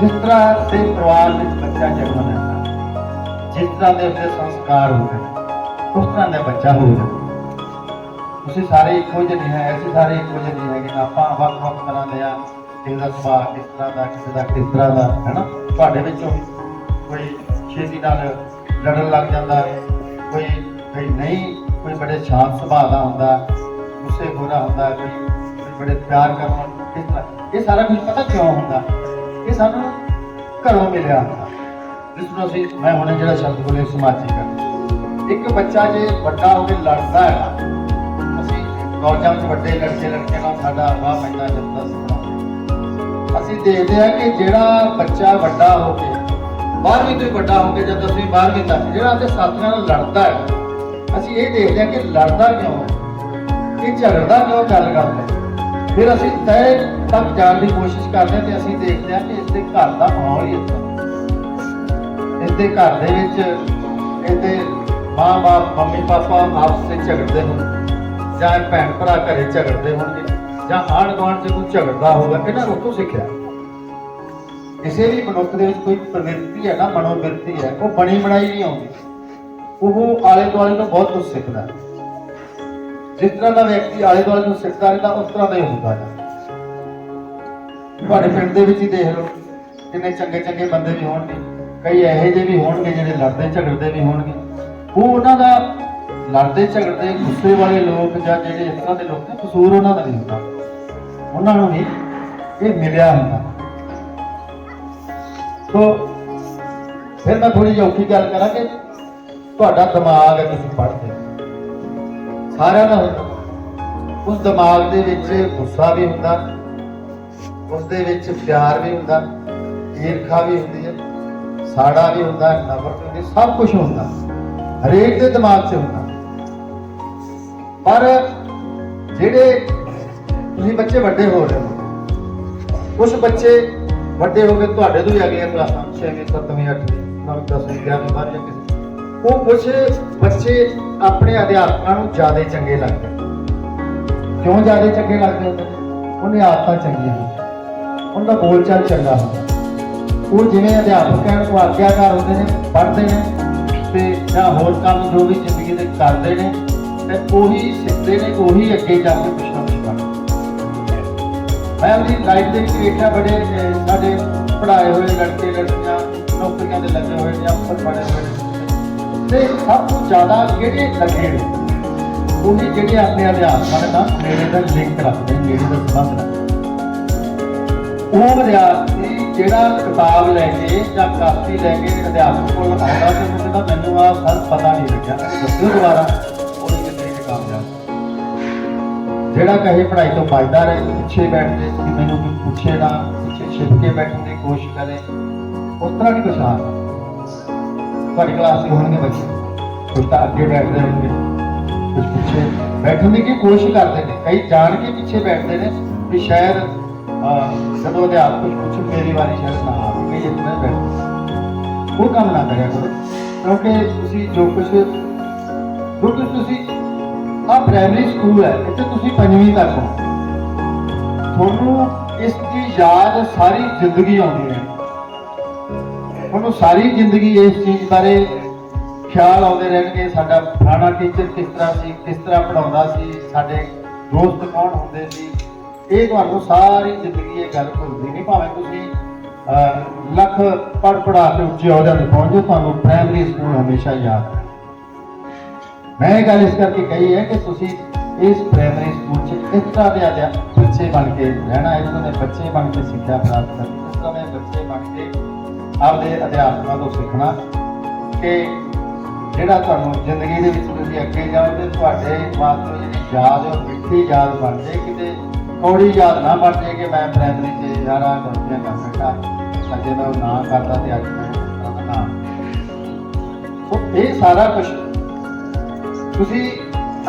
ਜਿਸ ਤਰ੍ਹਾਂ ਦੇ ਪਰਿਵਾਰ ਵਿੱਚ ਬੱਚਾ ਜਨਮ ਲੈਂਦਾ ਜਿਸ ਤਰ੍ਹਾਂ ਦੇ ਉਸਦੇ ਸੰਸਕਾਰ ਹੁੰਦੇ ਨੇ, ਉਸ ਤਰ੍ਹਾਂ ਦਾ ਬੱਚਾ ਹੋ ਤੁਸੀਂ ਸਾਰੇ ਇੱਕੋ ਜਿਹੇ ਨਹੀਂ ਹੈ ਅਸੀਂ ਸਾਰੇ ਇੱਕੋ ਜਿਹੇ ਨਹੀਂ ਹੈਗੇ। ਆਪਾਂ ਵੱਖ ਵੱਖ ਤਰ੍ਹਾਂ ਦੇ ਆ, ਕਿਸੇ ਦਾ ਸੁਭਾਅ ਕਿਸ ਤਰ੍ਹਾਂ ਦਾ, ਕਿਸੇ ਦਾ ਕਿਸ ਤਰ੍ਹਾਂ ਦਾ ਹੈ ਨਾ ਤੁਹਾਡੇ ਵਿੱਚੋਂ ਕੋਈ ਛੇਤੀ ਨਾਲ ਲੜਨ ਲੱਗ ਜਾਂਦਾ ਕੋਈ ਕਈ ਨਹੀਂ, ਕੋਈ ਬੜੇ ਸ਼ਾਂਤ ਸੁਭਾਅ ਦਾ ਹੁੰਦਾ, ਗੁੱਸੇ ਗੋਰਾ ਹੁੰਦਾ, ਕੋਈ ਬੜੇ ਪਿਆਰ ਕਰਨ ਕਿਸ ਤਰ੍ਹਾਂ। ਇਹ ਸਾਰਾ ਕੁਝ ਪਤਾ ਕਿਉਂ ਹੁੰਦਾ? ਇਹ ਸਾਨੂੰ ਘਰੋਂ ਮਿਲਿਆ ਹੁੰਦਾ। ਜਿਸ ਨੂੰ ਅਸੀਂ, ਮੈਂ ਹੁਣੇ ਜਿਹੜਾ ਸ਼ਬਦ ਬੋਲੇ ਸਮਾਜੀਕਰਨ ਇੱਕ ਬੱਚਾ ਜੇ ਵੱਡਾ ਹੋ ਕੇ ਲੜਦਾ ਹੈ ਫੌਜਾਂ ਵਿੱਚ ਵੱਡੇ ਲੜਕੇ ਲੜਕੇ ਨਾਲ ਸਾਡਾ ਵਾਹ ਪੈਂਦਾ ਜਾਂਦਾ ਸੀ ਅਸੀਂ ਦੇਖਦੇ ਹਾਂ ਕਿ ਜਿਹੜਾ ਬੱਚਾ ਵੱਡਾ ਹੋ ਕੇ 12ਵੀਂ ਤੋਂ ਵੱਡਾ ਹੋ ਕੇ ਜਦ ਅਸੀਂ 12ਵੀਂ ਤੱਕ, ਜਿਹੜਾ ਆਪਣੇ ਸਾਥੀਆਂ ਨਾਲ ਲੜਦਾ ਹੈ, ਅਸੀਂ ਇਹ ਦੇਖਦੇ ਹਾਂ ਕਿ ਲੜਦਾ ਕਿਉਂ ਹੈ? ਇਹ ਝਗੜਦਾ ਕਿਉਂ ਗੱਲ ਕਰਦਾ ਫਿਰ ਅਸੀਂ ਤੈਅ ਤੱਕ ਜਾਣ ਦੀ ਕੋਸ਼ਿਸ਼ ਕਰਦੇ ਹਾਂ ਤੇ ਅਸੀਂ ਦੇਖਦੇ ਹਾਂ ਕਿ ਇਸ ਦੇ ਘਰ ਦਾ ਮਾਹੌਲ ਹੀ ਇਦਾਂ ਇਸ ਦੇ ਘਰ ਦੇ ਵਿੱਚ ਇਹਦੇ ਮਾਂ-ਬਾਪ ਮੰਮੀ ਪਾਪਾ ਆਪਸ ਵਿੱਚ ਝਗੜਦੇ ਹੋਣ ਜਾਂ ਭੈਣ ਭਰਾ ਘਰੇ ਝਗੜਦੇ ਹੋਣਗੇ, ਜਾਂ ਆਂਢ ਗੁਆਂਢ 'ਚ ਕੋਈ ਝਗੜਦਾ ਹੋਊਗਾ, ਇਹਨਾਂ ਨੂੰ ਉੱਥੋਂ ਸਿੱਖਿਆ। ਕਿਸੇ ਵੀ ਮਨੁੱਖ ਦੇ ਵਿੱਚ ਕੋਈ ਪ੍ਰਵਿਰਤੀ ਹੈ ਨਾ, ਮਨੋਵਿਰਤੀ ਹੈ, ਉਹ ਬਣੀ ਬਣਾਈ ਨਹੀਂ ਆਉਂਦੀ। ਉਹ ਆਲੇ ਦੁਆਲੇ ਤੋਂ ਬਹੁਤ ਕੁਝ ਸਿੱਖਦਾ ਹੈ। ਜਿਸ ਤਰ੍ਹਾਂ ਦਾ ਵਿਅਕਤੀ ਆਲੇ ਦੁਆਲੇ ਨੂੰ ਸਿੱਖਦਾ ਰਹਿੰਦਾ, ਉਸ ਤਰ੍ਹਾਂ ਦਾ ਹੀ ਹੁੰਦਾ ਹੈ। ਤੁਹਾਡੇ ਪਿੰਡ ਦੇ ਵਿੱਚ ਹੀ ਦੇਖ ਲਓ, ਕਿੰਨੇ ਚੰਗੇ ਚੰਗੇ ਬੰਦੇ ਵੀ ਹੋਣਗੇ। ਕਈ ਇਹੋ ਜਿਹੇ ਵੀ ਹੋਣਗੇ ਜਿਹੜੇ ਲੜਦੇ ਝਗੜਦੇ ਵੀ ਹੋਣਗੇ। ਉਹ ਉਹਨਾਂ ਦਾ ਲੜਦੇ ਝਗੜਦੇ ਗੁੱਸੇ ਵਾਲੇ ਲੋਕ ਜਾਂ ਜਿਹੜੇ ਇਸ ਤਰ੍ਹਾਂ ਦੇ ਲੋਕ ਨੇ, ਕਸੂਰ ਉਹਨਾਂ ਦਾ ਨਹੀਂ ਹੁੰਦਾ। ਉਹਨਾਂ ਨੂੰ ਨਹੀਂ ਇਹ ਮਿਲਿਆ ਹੁੰਦਾ। ਸੋ ਫਿਰ ਮੈਂ ਥੋੜੀ ਜਿਹੀ ਔਖੀ ਗੱਲ ਕਰਾਂ ਕਿ ਤੁਹਾਡਾ ਦਿਮਾਗ ਹੈ ਤੁਸੀਂ ਪੜ੍ਹਦੇ ਹੋ। ਸਾਰਿਆਂ ਦਾ ਹੁੰਦਾ। ਉਸ ਦਿਮਾਗ ਦੇ ਵਿੱਚ ਗੁੱਸਾ ਵੀ ਹੁੰਦਾ, ਉਸ ਦੇ ਵਿੱਚ ਪਿਆਰ ਵੀ ਹੁੰਦਾ, ਈਰਖਾ ਵੀ ਹੁੰਦੀ ਹੈ, ਸਾੜਾ ਵੀ ਹੁੰਦਾ, ਨਫ਼ਰਤ ਵੀ ਹੁੰਦੀ ਸਭ ਕੁਝ ਹੁੰਦਾ। ਹਰੇਕ ਦੇ ਦਿਮਾਗ 'ਚ ਹੁੰਦਾ। ਪਰ ਜਿਹੜੇ ਤੁਸੀਂ ਬੱਚੇ ਵੱਡੇ ਹੋ ਰਹੇ ਹੋ ਕੁਝ ਬੱਚੇ ਵੱਡੇ ਹੋ ਕੇ ਤੁਹਾਡੇ ਤੋਂ ਵੀ ਅਗਲੀਆਂ ਕਲਾਸਾਂ 6ਵੀਂ 7ਵੀਂ 8ਵੀਂ 9ਵੀਂ 10ਵੀਂ 11ਵੀਂ 12ਵੀਂ ਕਿਸੇ ਉਹ ਕੁਝ ਬੱਚੇ ਆਪਣੇ ਅਧਿਆਪਕਾਂ ਨੂੰ ਜ਼ਿਆਦਾ ਚੰਗੇ ਲੱਗਦੇ ਕਿਉਂ ਜ਼ਿਆਦਾ ਚੰਗੇ ਲੱਗਦੇ ਹੁੰਦੇ ਨੇ? ਉਹਨੇ ਆਦਤਾਂ ਚੰਗੀਆਂ ਹੁੰਦੀਆਂ ਉਹਦਾ ਬੋਲਚਾਲ ਚੰਗਾ ਹੁੰਦਾ ਉਹ ਜਿਵੇਂ ਅਧਿਆਪਕ ਕਹਿਣ ਉਹ ਆਗਿਆਕਾਰ ਹੁੰਦੇ ਨੇ, ਪੜ੍ਹਦੇ ਨੇ ਤੇ ਜਾਂ ਹੋਰ ਕੰਮ ਜੋ ਵੀ ਜ਼ਿੰਦਗੀ ਦੇ ਕਰਦੇ ਨੇ ਤੇ ਉਹੀ ਸਿੱਖਦੇ ਨੇ, ਉਹੀ ਅੱਗੇ ਜਾ ਕੇ ਕੁਛ ਨਾ ਕੁਛ ਮੈਂ ਆਪਣੀ ਲਾਈਫ ਦੇ ਵਿੱਚ ਵੇਖਿਆ ਬੜੇ ਸਾਡੇ ਪੜ੍ਹਾਏ ਹੋਏ ਲੜਕੇ, ਲੜਕੀਆਂ, ਨੌਕਰੀਆਂ ਦੇ ਲੱਗੇ ਹੋਏ ਜਾਂ ਉੱਪਰ ਪੜ੍ਹੇ ਹੋਏ ਨੇ। ਤੇ ਸਭ ਤੋਂ ਜ਼ਿਆਦਾ ਕਿਹੜੇ ਲੱਗੇ ਨੇ? ਉਹਨੇ ਜਿਹੜੇ ਆਪਣੇ ਅਧਿਆਪਕਾਂ ਦੇ ਨਾਲ ਮੇਰੇ ਦਾ ਲਿੰਕ ਰੱਖਦੇ ਮੇਰੇ ਨੇੜੇ ਦਾ ਸੰਬੰਧ ਰੱਖਦੇ ਉਹ ਵਿਦਿਆਰਥੀ ਜਿਹੜਾ ਕਿਤਾਬ ਲੈ ਕੇ ਜਾਂ ਕਾਪੀ ਲੈ ਕੇ ਅਧਿਆਪਕ ਕੋਲ ਆਉਂਦਾ ਤੇ ਉਹ ਮੈਨੂੰ ਆ ਸਰ ਪਤਾ ਨਹੀਂ ਲੱਗਿਆ। ਦੱਸਿਓ ਦੁਬਾਰਾ। ਜਿਹੜਾ ਕਹੇ ਪੜ੍ਹਾਈ ਤੋਂ ਫਾਇਦਾ ਰਹੇ, ਪਿੱਛੇ ਬੈਠ ਕੇ ਕਿ ਮੈਨੂੰ ਕੋਈ ਪੁੱਛੇ ਨਾ, ਪਿੱਛੇ ਛਿਪ ਕੇ ਬੈਠਣ ਦੀ ਕੋਸ਼ਿਸ਼ ਕਰੇ। ਉਸ ਤਰ੍ਹਾਂ ਨਹੀਂ ਕੁਛ ਆ ਤੁਹਾਡੀ ਕਲਾਸ ਦੇ ਹੋਣਗੇ ਬੱਚੇ। ਕੁਝ ਤਾਂ ਅੱਗੇ ਬੈਠਦੇ ਹੋਣਗੇ ਕੁਝ ਪਿੱਛੇ ਬੈਠਣ ਦੀ ਕੀ ਕੋਸ਼ਿਸ਼ ਕਰਦੇ ਨੇ? ਕਈ ਜਾਣ ਕੇ ਪਿੱਛੇ ਬੈਠਦੇ ਨੇ ਵੀ ਸ਼ਾਇਦ ਜਦੋਂ ਅਧਿਆਪਕ ਕੁਝ ਪੁੱਛੇ ਮੇਰੀ ਵਾਰੀ ਸ਼ਾਇਦ ਨਾ ਆਵੇ, ਕਈ ਇਸ ਬੈਠਦੇ ਉਹ ਕੰਮ ਨਾ ਕਰਿਆ ਕਰੋ। ਕਿਉਂਕਿ ਤੁਸੀਂ ਜੋ ਕੁਝ ਕਿਉਂਕਿ ਤੁਸੀਂ ਆ ਪ੍ਰਾਇਮਰੀ ਸਕੂਲ ਹੈ, ਇੱਥੇ ਤੁਸੀਂ ਪੰਜਵੀਂ ਤੱਕ ਹੋ। ਤੁਹਾਨੂੰ ਇਸ ਦੀ ਯਾਦ ਸਾਰੀ ਜ਼ਿੰਦਗੀ ਆਉਂਦੀ ਹੈ। ਤੁਹਾਨੂੰ ਸਾਰੀ ਜ਼ਿੰਦਗੀ ਇਸ ਚੀਜ਼ ਬਾਰੇ ਖਿਆਲ ਆਉਂਦੇ ਰਹਿਣਗੇ, ਸਾਡਾ ਫਲਾਣਾ ਟੀਚਰ ਕਿਸ ਤਰ੍ਹਾਂ ਸੀ, ਕਿਸ ਤਰ੍ਹਾਂ ਪੜਾਉਂਦਾ ਸੀ, ਸਾਡੇ ਦੋਸਤ ਕੌਣ ਹੁੰਦੇ ਸੀ। ਇਹ ਤੁਹਾਨੂੰ ਸਾਰੀ ਜ਼ਿੰਦਗੀ ਇਹ ਗੱਲ ਭੁੱਲਦੀ ਨਹੀਂ, ਭਾਵੇਂ ਤੁਸੀਂ ਲੱਖ ਪੜ ਪੜਾ ਕੇ ਉੱਚੇ ਅਹੁਦਿਆਂ ਤੇ ਪਹੁੰਚ ਜਾਓ, ਤੁਹਾਨੂੰ ਪ੍ਰਾਇਮਰੀ ਸਕੂਲ ਹਮੇਸ਼ਾ ਯਾਦ ਹੈ। ਮੈਂ ਇਹ ਗੱਲ ਇਸ ਕਰਕੇ ਕਹੀ ਹੈ ਕਿ ਤੁਸੀਂ ਇਸ ਪ੍ਰਾਇਮਰੀ ਸਕੂਲ 'ਚ ਇਸ ਤਰ੍ਹਾਂ ਦੇ ਅਧਿਆ, ਬੱਚੇ ਬਣ ਕੇ ਰਹਿਣਾ ਇਸ ਤਰ੍ਹਾਂ ਦੇ ਬੱਚੇ ਬਣ ਕੇ ਸਿੱਖਿਆ ਪ੍ਰਾਪਤ ਕਰਨੀ ਇਸ ਤਰ੍ਹਾਂ ਦੇ ਬੱਚੇ ਬਣ ਕੇ ਆਪਦੇ ਅਧਿਆਪਕਾਂ ਤੋਂ ਸਿੱਖਣਾ ਕਿ ਜਿਹੜਾ ਤੁਹਾਨੂੰ ਜ਼ਿੰਦਗੀ ਦੇ ਵਿੱਚ ਤੁਸੀਂ ਅੱਗੇ ਜਾਓ ਜਾਓਗੇ, ਤੁਹਾਡੇ ਵਾਸਤੇ ਜਿਹੜੀ ਯਾਦ ਉਹ ਮਿੱਠੀ ਯਾਦ ਬਣ ਜਾਏ ਕਿਤੇ ਕੌੜੀ ਯਾਦ ਨਾ ਬਣ ਜਾਏ ਕਿ ਮੈਂ ਪ੍ਰਾਇਮਰੀ 'ਚ ਯਾਰਾ ਗਲਤੀਆਂ ਕਰ ਸਕਦਾ ਅੱਗੇ ਮੈਂ ਉਹ ਨਾ ਕਰਦਾ ਤੇ ਅੱਜ ਮੈਂ ਇਸ ਸੋ ਇਹ ਸਾਰਾ ਕੁਝ ਤੁਸੀਂ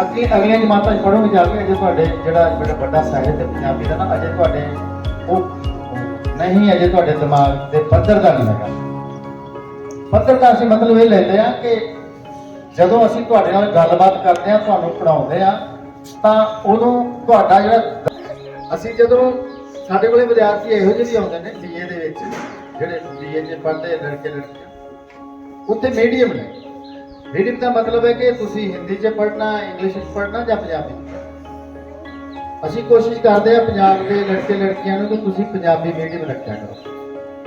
ਅੱਗੇ ਅਗਲੀਆਂ ਜਮਾਤਾਂ 'ਚ ਪੜ੍ਹੋਗੇ ਜਾ ਕੇ ਅਜੇ ਤੁਹਾਡੇ ਜਿਹੜਾ ਜਿਹੜਾ ਵੱਡਾ ਸਾਹਿਤ ਹੈ ਪੰਜਾਬੀ ਦਾ ਨਾ, ਅਜੇ ਤੁਹਾਡੇ ਉਹ ਨਹੀਂ, ਅਜੇ ਤੁਹਾਡੇ ਦਿਮਾਗ ਦੇ ਪੱਧਰ ਦਾ ਨਹੀਂ ਹੈਗਾ। ਪੱਧਰ ਦਾ ਅਸੀਂ ਮਤਲਬ ਇਹ ਲੈਂਦੇ ਆ ਕਿ ਜਦੋਂ ਅਸੀਂ ਤੁਹਾਡੇ ਨਾਲ ਗੱਲਬਾਤ ਕਰਦੇ ਆ ਤੁਹਾਨੂੰ ਪੜਾਉਂਦੇ ਆ ਤਾਂ ਉਦੋਂ ਤੁਹਾਡਾ ਜਿਹੜਾ ਅਸੀਂ ਜਦੋਂ ਸਾਡੇ ਕੋਲੇ ਵਿਦਿਆਰਥੀ ਇਹੋ ਜਿਹੇ ਵੀ ਆਉਂਦੇ ਨੇ ਬੀਏ ਦੇ ਵਿੱਚ, ਜਿਹੜੇ ਬੀਏ 'ਚ ਪੜ੍ਹਦੇ ਲੜਕੇ ਲੜਕੀਆਂ ਉੱਥੇ ਮੀਡੀਅਮ ਨੇ। ਮੀਡੀਅਮ ਦਾ ਮਤਲਬ ਹੈ ਕਿ ਤੁਸੀਂ ਹਿੰਦੀ 'ਚ ਪੜ੍ਹਨਾ ਇੰਗਲਿਸ਼ 'ਚ ਪੜ੍ਹਨਾ ਜਾਂ ਪੰਜਾਬੀ? ਅਸੀਂ ਕੋਸ਼ਿਸ਼ ਕਰਦੇ ਆ ਪੰਜਾਬ ਦੇ ਲੜਕੇ ਲੜਕੀਆਂ ਨੂੰ ਕਿ ਤੁਸੀਂ ਪੰਜਾਬੀ ਮੀਡੀਅਮ ਰੱਖਿਆ ਕਰੋ।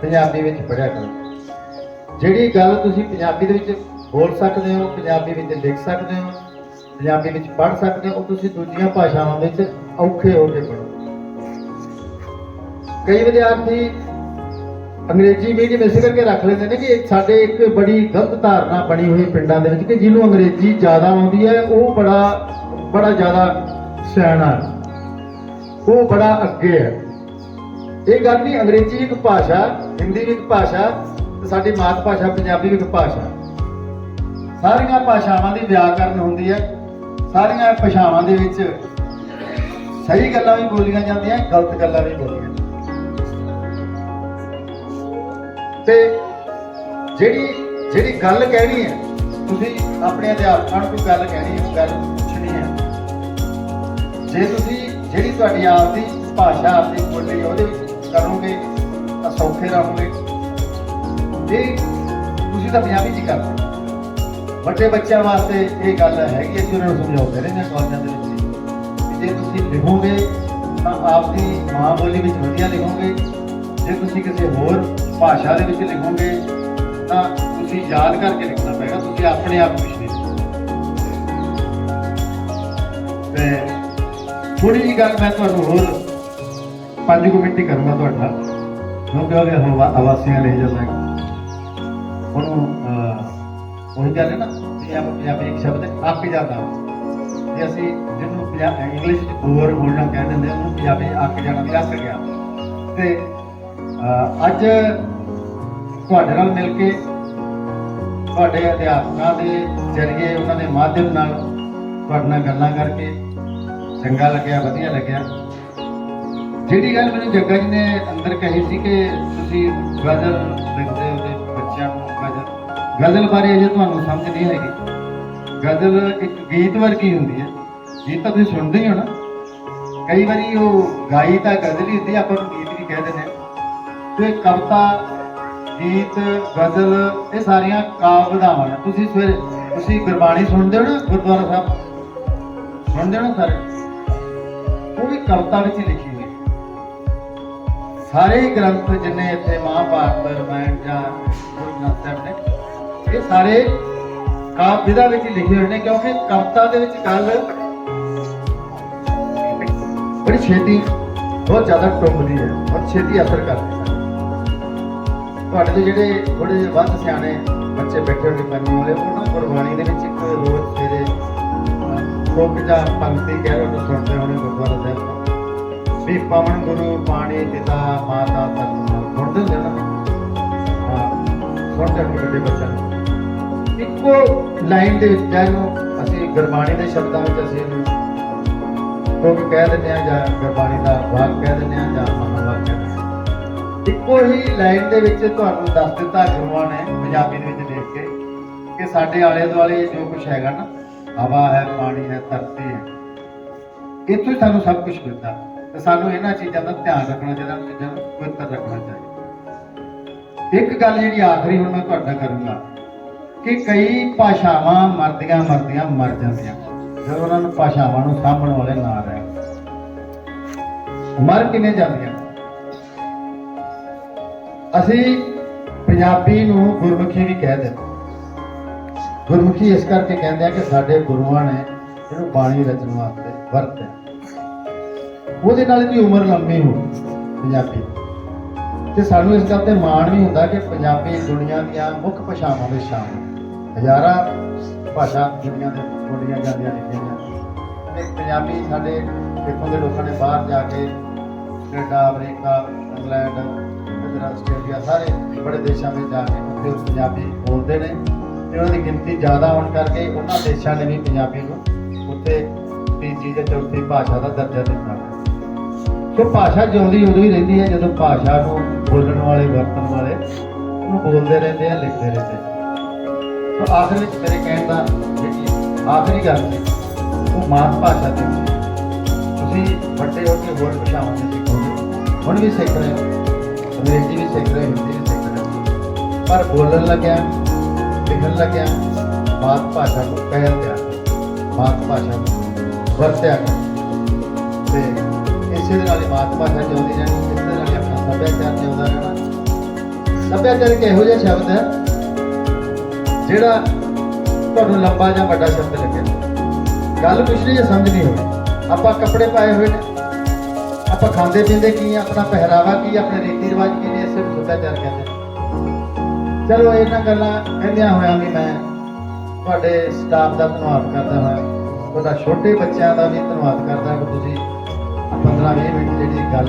ਪੰਜਾਬੀ ਵਿੱਚ ਪੜ੍ਹਿਆ ਕਰੋ। ਜਿਹੜੀ ਗੱਲ ਤੁਸੀਂ ਪੰਜਾਬੀ ਦੇ ਵਿੱਚ ਬੋਲ ਸਕਦੇ ਹੋ, ਪੰਜਾਬੀ ਵਿੱਚ ਲਿਖ ਸਕਦੇ ਹੋ, ਪੰਜਾਬੀ ਵਿੱਚ ਪੜ੍ਹ ਸਕਦੇ ਹੋ, ਉਹ ਤੁਸੀਂ ਦੂਜੀਆਂ ਭਾਸ਼ਾਵਾਂ ਵਿੱਚ ਔਖੇ ਹੋ ਕੇ ਪੜ੍ਹੋ। ਕਈ ਵਿਦਿਆਰਥੀ ਅੰਗਰੇਜ਼ੀ ਮੀਡੀਅਮ ਇਸੇ ਕਰਕੇ ਰੱਖ ਲੈਂਦੇ ਨੇ ਕਿ ਸਾਡੇ ਇੱਕ ਬੜੀ ਗਲਤ ਧਾਰਨਾ ਬਣੀ ਹੋਈ ਪਿੰਡਾਂ ਦੇ ਵਿੱਚ ਕਿ ਜਿਹਨੂੰ ਅੰਗਰੇਜ਼ੀ ਜ਼ਿਆਦਾ ਆਉਂਦੀ ਹੈ, ਉਹ ਬੜਾ ਬੜਾ ਜ਼ਿਆਦਾ ਸਿਆਣਾ ਉਹ ਬੜਾ ਅੱਗੇ ਹੈ। ਇਹ ਗੱਲ ਨਹੀਂ, ਅੰਗਰੇਜ਼ੀ ਇੱਕ ਭਾਸ਼ਾ, ਹਿੰਦੀ ਵੀ ਇੱਕ ਭਾਸ਼ਾ, ਤੇ ਸਾਡੀ ਮਾਤ ਭਾਸ਼ਾ ਪੰਜਾਬੀ ਵੀ ਇੱਕ ਭਾਸ਼ਾ। ਸਾਰੀਆਂ ਭਾਸ਼ਾਵਾਂ ਦੀ ਵਿਆਕਰਨ ਹੁੰਦੀ ਹੈ। ਸਾਰੀਆਂ ਭਾਸ਼ਾਵਾਂ ਦੇ ਵਿੱਚ ਸਹੀ ਗੱਲਾਂ ਵੀ ਬੋਲੀਆਂ ਜਾਂਦੀਆਂ, ਗਲਤ ਗੱਲਾਂ ਵੀ ਬੋਲੀਆਂ ਤੇ ਜਿਹੜੀ ਜਿਹੜੀ ਗੱਲ ਕਹਿਣੀ ਹੈ, ਤੁਸੀਂ ਆਪਣੇ ਅਧਿਆਪਕਾਂ ਨੂੰ ਕੋਈ ਗੱਲ ਕਹਿਣੀ ਹੈ, ਗੱਲ ਪੁੱਛਣੀ ਹੈ। ਜੇ ਤੁਸੀਂ ਜਿਹੜੀ ਤੁਹਾਡੀ ਆਪ ਦੀ ਭਾਸ਼ਾ ਆਪਣੀ ਬੋਲੀ ਉਹਦੇ ਵਿੱਚ ਕਰੋਗੇ, ਤਾਂ ਸੌਖੇ ਰਹੋਗੇ। ਜੇ ਤੁਸੀਂ ਤਾਂ ਪੰਜਾਬੀ ਚ ਹੀ। ਕਰਦੇ ਵੱਡੇ ਬੱਚਿਆਂ ਵਾਸਤੇ ਇਹ ਗੱਲ ਹੈਗੀ ਅਸੀਂ ਉਹਨਾਂ ਨੂੰ ਸਮਝਾਉਂਦੇ ਰਹਿੰਦੇ ਹਾਂ ਕਾਲਜਾਂ ਦੇ ਵਿੱਚ। ਜੇ ਤੁਸੀਂ ਲਿਖੋਗੇ, ਤਾਂ ਆਪਦੀ ਮਾਂ ਬੋਲੀ ਵਿੱਚ ਵਧੀਆ ਲਿਖੋਗੇ। ਜੇ ਤੁਸੀਂ ਕਿਸੇ ਹੋਰ ਭਾਸ਼ਾ ਦੇ ਵਿੱਚ ਲਿਖੋਗੇ, ਤਾਂ ਤੁਸੀਂ ਯਾਦ ਕਰਕੇ ਲਿਖਣਾ ਪਏਗਾ, ਤੁਸੀਂ ਆਪਣੇ ਆਪ ਵਿੱਚ ਨਹੀਂ ਤੇ ਥੋੜੀ ਜੀ ਗੱਲ ਮੈਂ ਤੁਹਾਨੂੰ ਹੋਰ 5 ਮਿੰਟ ਹੀ ਕਰੂੰਗਾ ਤੁਹਾਡਾ। ਕਿਉਂਕਿ ਉਹਦੇ ਹਵਾ ਆਵਾਸੀਆਂ ਲੈ ਜਾਂਦਾ ਉਹਨੂੰ ਉਹੀ ਗੱਲ ਹੈ ਨਾ ਕਿ ਆਪ ਪੰਜਾਬੀ ਇੱਕ ਸ਼ਬਦ ਅੱਕ ਜਾਂਦਾ ਜੇ ਅਸੀਂ ਜਿਹਨੂੰ ਪੰਜਾ- ਇੰਗਲਿਸ਼ ਚ ਓਵਰ ਬੋਲਣਾ ਕਹਿ ਦਿੰਦੇ ਉਹਨੂੰ ਪੰਜਾਬੀ ਚ ਅੱਕ ਜਾਣਾ ਵੀ ਅੱਕ ਗਿਆ। ਤੇ ਅੱਜ ਤੁਹਾਡੇ ਨਾਲ ਮਿਲ ਕੇ, ਤੁਹਾਡੇ ਅਧਿਆਪਕਾਂ ਦੇ ਜ਼ਰੀਏ ਉਹਨਾਂ ਦੇ ਮਾਧਿਅਮ ਨਾਲ ਤੁਹਾਡੇ ਨਾਲ ਗੱਲਾਂ ਕਰਕੇ ਚੰਗਾ ਲੱਗਿਆ, ਵਧੀਆ ਲੱਗਿਆ। ਜਿਹੜੀ ਗੱਲ ਮੈਨੂੰ ਜੱਗਾ ਜੀ ਨੇ ਅੰਦਰ ਕਹੀ ਸੀ ਕਿ ਤੁਸੀਂ ਗਜ਼ਲ ਲਿਖਦੇ ਹੋ ਤੇ ਬੱਚਿਆਂ ਨੂੰ ਗਜ਼ਲ ਗਜ਼ਲ ਬਾਰੇ ਅਜੇ ਤੁਹਾਨੂੰ ਸਮਝ ਨਹੀਂ ਹੈਗੀ। ਗਜ਼ਲ ਇੱਕ ਗੀਤ ਵਰਗੀ ਹੁੰਦੀ ਹੈ। ਗੀਤ ਤਾਂ ਤੁਸੀਂ ਸੁਣਦੇ ਹੀ ਹੋ ਨਾ। ਕਈ ਵਾਰੀ ਉਹ ਗਾਈ ਤਾਂ ਗਜ਼ਲ ਹੀ ਹੁੰਦੀ ਆਪਾਂ ਨੂੰ ਗੀਤ ਵੀ ਕਹਿ ਦਿੰਦੇ ਹਾਂ। ਤੇ ਕਵਿਤਾ ਗੀਤ ਗਜ਼ਲ ਇਹ ਸਾਰੀਆਂ ਕਾਵਿ ਵਿਧਾਵਾਂ ਨੇ। ਤੁਸੀਂ ਸਵੇਰੇ ਤੁਸੀਂ ਗੁਰਬਾਣੀ ਸੁਣਦੇ ਹੋ ਨਾ ਗੁਰਦੁਆਰਾ ਸਾਹਿਬ? ਸੁਣਦੇ ਹੋ ਨਾ ਸਾਰੇ? ਉਹ ਵੀ ਕਵਿਤਾ ਵਿੱਚ ਹੀ ਲਿਖੀ ਹੋਈ ਸਾਰੇ ਹੀ ਗ੍ਰੰਥ ਜਿੰਨੇ ਇੱਥੇ ਮਹਾਭਾਰਤ, ਰਾਮਾਇਣ ਜਾਂ ਗੁਰੂ ਗ੍ਰੰਥ ਸਾਹਿਬ ਨੇ, ਇਹ ਸਾਰੇ ਕਾਵਿ ਵਿਧਾ ਵਿੱਚ ਹੀ ਲਿਖੇ ਹੋਏ ਨੇ ਕਿਉਂਕਿ ਕਵਿਤਾ ਦੇ ਵਿੱਚ ਗੱਲ ਬੜੀ ਛੇਤੀ, ਬਹੁਤ ਜ਼ਿਆਦਾ ਟੁੰਬਦੀ ਹੈ, ਬਹੁਤ ਛੇਤੀ ਅਸਰ ਕਰਦੀ ਹੈ। ਤੁਹਾਡੇ ਦੇ ਜਿਹੜੇ ਥੋੜੇ ਜਿਹੇ ਵੱਧ ਸਿਆਣੇ ਬੱਚੇ ਬੈਠੇ ਹੋਏ ਪੰਨੀ ਵਾਲੇ ਉਹ ਗੁਰਬਾਣੀ ਦੇ ਵਿੱਚ ਇੱਕ ਰੋਜ਼ ਸਵੇਰੇ ਕੋਕ ਜਾਂ ਪੰਕਤੀ ਕਹਿ ਲਓ ਤਾਂ ਸੁਣਦੇ ਹੋਣੇ ਗੁਰਦੁਆਰਾ ਸਾਹਿਬ ਵੀ ਪਵਨ ਗੁਰੂ ਪਾਣੀ ਪਿਤਾ ਮਾਤਾ ਤਰਤ ਸੁਣਦੇ ਹੁੰਦੇ ਨਾ? ਸੁਣਦੇ ਹੋਣੇ ਵੱਡੇ ਬੱਚਿਆਂ ਇੱਕੋ ਲਾਈਨ ਦੇ ਵਿੱਚ ਜਿਹਨੂੰ ਅਸੀਂ ਗੁਰਬਾਣੀ ਦੇ ਸ਼ਬਦਾਂ ਵਿੱਚ ਅਸੀਂ ਇਹਨੂੰ ਕੋਕ ਕਹਿ ਦਿੰਦੇ ਆ ਜਾਂ ਗੁਰਬਾਣੀ ਦਾ ਵਾਕ ਕਹਿ ਦਿੰਦੇ ਆ ਜਾਂ ਇੱਕੋ ਹੀ ਲਾਈਨ ਦੇ ਵਿੱਚ ਤੁਹਾਨੂੰ ਦੱਸ ਦਿੱਤਾ ਗੁਰੂਆਂ ਨੇ, ਪੰਜਾਬੀ ਦੇ ਵਿੱਚ ਲਿਖ ਕੇ, ਕਿ ਸਾਡੇ ਆਲੇ ਦੁਆਲੇ ਜੋ ਕੁਝ ਹੈਗਾ ਨਾ, ਹਵਾ ਹੈ, ਪਾਣੀ ਹੈ, ਧਰਤੀ ਹੈ, ਇੱਥੋਂ ਹੀ ਸਾਨੂੰ ਸਭ ਕੁਝ ਮਿਲਦਾ। ਤੇ ਸਾਨੂੰ ਇਹਨਾਂ ਚੀਜ਼ਾਂ ਦਾ ਧਿਆਨ ਰੱਖਣਾ ਚਾਹੀਦਾ ਚੀਜ਼ਾਂ ਨੂੰ ਪਵਿੱਤਰ ਰੱਖਣਾ ਚਾਹੀਦਾ। ਇੱਕ ਗੱਲ ਜਿਹੜੀ ਆਖਰੀ ਹੁਣ ਮੈਂ ਤੁਹਾਡਾ ਕਰੂੰਗਾ, ਕਿ ਕਈ ਭਾਸ਼ਾਵਾਂ ਮਰਦੀਆਂ ਮਰਦੀਆਂ ਮਰ ਜਾਂਦੀਆਂ। ਜਦੋਂ ਉਹਨਾਂ ਨੂੰ ਭਾਸ਼ਾਵਾਂ ਨੂੰ ਸਾਂਭਣ ਵਾਲੇ ਨਾ ਰਹਿਣ। ਮਰ ਕਿਵੇਂ ਜਾਂਦੀਆਂ? ਅਸੀਂ ਪੰਜਾਬੀ ਨੂੰ ਗੁਰਮੁਖੀ ਵੀ ਕਹਿ ਦਿੰਦੇ ਗੁਰਮੁਖੀ ਇਸ ਕਰਕੇ ਕਹਿੰਦੇ ਆ ਕਿ ਸਾਡੇ ਗੁਰੂਆਂ ਨੇ ਇਹਨੂੰ ਬਾਣੀ ਰਚਨ ਵਾਸਤੇ ਵਰਤਿਆ। ਉਹਦੇ ਨਾਲ ਇਹਦੀ ਉਮਰ ਲੰਮੀ ਹੋ ਪੰਜਾਬੀ ਦੀ। ਤੇ ਸਾਨੂੰ ਇਸ ਗੱਲ ਤੇ ਮਾਣ ਵੀ ਹੁੰਦਾ ਕਿ ਪੰਜਾਬੀ ਦੁਨੀਆ ਦੀਆਂ ਮੁੱਖ ਭਾਸ਼ਾਵਾਂ ਵਿੱਚ ਸ਼ਾਮਲ ਹਜ਼ਾਰਾਂ ਭਾਸ਼ਾ ਦੁਨੀਆ ਦੇ ਬੋਲੀਆਂ ਜਾਂਦੀਆਂ, ਲਿਖੀਆਂ ਜਾਂਦੀਆਂ। ਤੇ ਪੰਜਾਬੀ ਸਾਡੇ ਇੱਥੋਂ ਦੇ ਲੋਕਾਂ ਨੇ ਬਾਹਰ ਜਾ ਕੇ ਕੈਨੇਡਾ, ਅਮਰੀਕਾ, ਇੰਗਲੈਂਡ ਇੱਧਰ ਆਸਟ੍ਰੇਲੀਆ ਸਾਰੇ ਬੜੇ ਦੇਸ਼ਾਂ ਵਿੱਚ ਜਾ ਕੇ ਉੱਥੇ ਉਹ ਪੰਜਾਬੀ ਬੋਲਦੇ ਨੇ ਤੇ ਉਹਨਾਂ ਦੀ ਗਿਣਤੀ ਜ਼ਿਆਦਾ ਹੋਣ ਕਰਕੇ ਉਹਨਾਂ ਦੇਸ਼ਾਂ ਨੇ ਵੀ ਪੰਜਾਬੀ ਨੂੰ ਉੱਥੇ ਤੀਜੀ ਜਾਂ ਚੌਥੀ ਭਾਸ਼ਾ ਦਾ ਦਰਜਾ ਦਿੱਤਾ। ਸੋ ਭਾਸ਼ਾ ਜਿਉਂਦੀ ਉਦੋਂ ਹੀ ਰਹਿੰਦੀ ਹੈ ਜਦੋਂ ਭਾਸ਼ਾ ਨੂੰ ਬੋਲਣ ਵਾਲੇ, ਵਰਤਣ ਵਾਲੇ ਉਹਨੂੰ ਬੋਲਦੇ ਰਹਿੰਦੇ ਆ, ਲਿਖਦੇ ਰਹਿੰਦੇ ਆ। ਸੋ ਆਖਰ ਵਿੱਚ ਮੇਰੇ ਕਹਿਣ ਦਾ ਜਿਹੜੀ ਆਖਰੀ ਗੱਲ ਹੈ ਉਹ ਮਾਤ ਭਾਸ਼ਾ ਦੀ ਤੁਸੀਂ ਵੱਡੇ ਹੋ ਕੇ ਹੋਰ ਭਾਸ਼ਾਵਾਂ ਸਿੱਖੋਗੇ। ਹੁਣ ਵੀ ਸਿੱਖ ਰਹੇ ਹੋ। ਅੰਗਰੇਜ਼ੀ ਵੀ ਸਿੱਖ ਰਹੇ ਹੋ ਹਿੰਦੀ ਵੀ ਸਿੱਖ ਰਹੇ। ਪਰ ਬੋਲਣ ਲੱਗਿਆ, ਲਿਖਣ ਲੱਗਿਆ, ਮਾਤ ਭਾਸ਼ਾ ਨੂੰ ਪਹਿਲ ਦਿਆ ਮਾਤ ਭਾਸ਼ਾ ਨੂੰ ਵਰਤਿਆ ਕਰੋ। ਤੇ ਇਸੇ ਦੇ ਨਾਲ ਹੀ ਮਾਤ ਭਾਸ਼ਾ ਜਿਉਂਦੀ ਰਹਿਣੀ, ਇਸੇ ਦੇ ਨਾਲ ਹੀ ਆਪਣਾ ਸੱਭਿਆਚਾਰ ਜਿਉਂਦਾ ਰਹਿਣਾ। ਸੱਭਿਆਚਾਰ ਇੱਕ ਇਹੋ ਜਿਹਾ ਸ਼ਬਦ ਹੈ, ਜਿਹੜਾ ਤੁਹਾਨੂੰ ਲੰਬਾ ਜਾਂ ਵੱਡਾ ਸ਼ਬਦ ਲੱਗਿਆ। ਗੱਲ ਕੁਛ ਨਹੀਂ ਜੇ ਸਮਝ ਨਹੀਂ ਹੋਈ ਆਪਾਂ ਕੱਪੜੇ ਪਾਏ ਹੋਏ ਨੇ। ਆਪਾਂ ਖਾਂਦੇ ਪੀਂਦੇ ਕੀ ਆ, ਆਪਣਾ ਪਹਿਰਾਵਾ ਕੀ ਆਪਣੇ ਰੀਤੀ ਰਿਵਾਜ ਕੀ ਨੇ ਇਸੇ ਨੂੰ ਸੱਭਿਆਚਾਰ ਕਹਿੰਦੇ। ਚਲੋ ਇਹਨਾਂ ਗੱਲਾਂ ਕਹਿੰਦਿਆਂ ਹੋਇਆਂ ਵੀ ਮੈਂ ਤੁਹਾਡੇ ਸਟਾਫ ਦਾ ਧੰਨਵਾਦ ਕਰਦਾ ਹਾਂ। ਤੁਹਾਡਾ ਛੋਟੇ ਬੱਚਿਆਂ ਦਾ ਵੀ ਧੰਨਵਾਦ ਕਰਦਾ ਕਿ ਤੁਸੀਂ 15-20 ਮਿੰਟ ਜਿਹੜੀ ਗੱਲ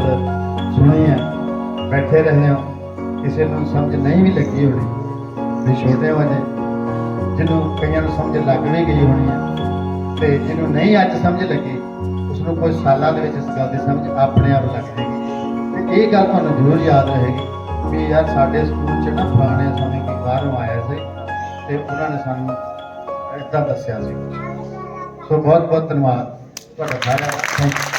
ਸੁਣੀ ਹੈ, ਬੈਠੇ ਰਹੇ ਹੋ। ਕਿਸੇ ਨੂੰ ਸਮਝ ਨਹੀਂ ਵੀ ਲੱਗੀ ਹੋਣੀ, ਵੀ ਛੋਟੇ ਵਜੇ ਜਿਹਨੂੰ ਕਈਆਂ ਨੂੰ ਸਮਝ ਲੱਗ ਵੀ ਗਈ ਹੋਣੀ ਹੈ, ਤੇ ਜਿਹਨੂੰ ਨਹੀਂ ਅੱਜ ਸਮਝ ਲੱਗੀ ਨੂੰ ਕੁਝ ਸਾਲਾਂ ਦੇ ਵਿੱਚ ਇਸ ਗੱਲ ਦੀ ਸਮਝ ਆਪਣੇ ਆਪ ਲੱਗ ਜਾਏਗੀ। ਤੇ ਇਹ ਗੱਲ ਤੁਹਾਨੂੰ ਜ਼ਰੂਰ ਯਾਦ ਰਹੇਗੀ ਵੀ ਯਾਰ ਸਾਡੇ ਸਕੂਲ 'ਚ ਨਾ ਪੁਰਾਣੇ ਸਮੇਂ ਕੀ ਬਾਹਰੋਂ ਆਇਆ ਸੀ ਤੇ ਉਹਨਾਂ ਨੇ ਸਾਨੂੰ ਇਦਾਂ ਦੱਸਿਆ ਸੀ। ਸੋ ਬਹੁਤ ਬਹੁਤ ਧੰਨਵਾਦ। ਤੁਹਾਡਾ ਸਾਰਿਆਂ ਦਾ। Thank you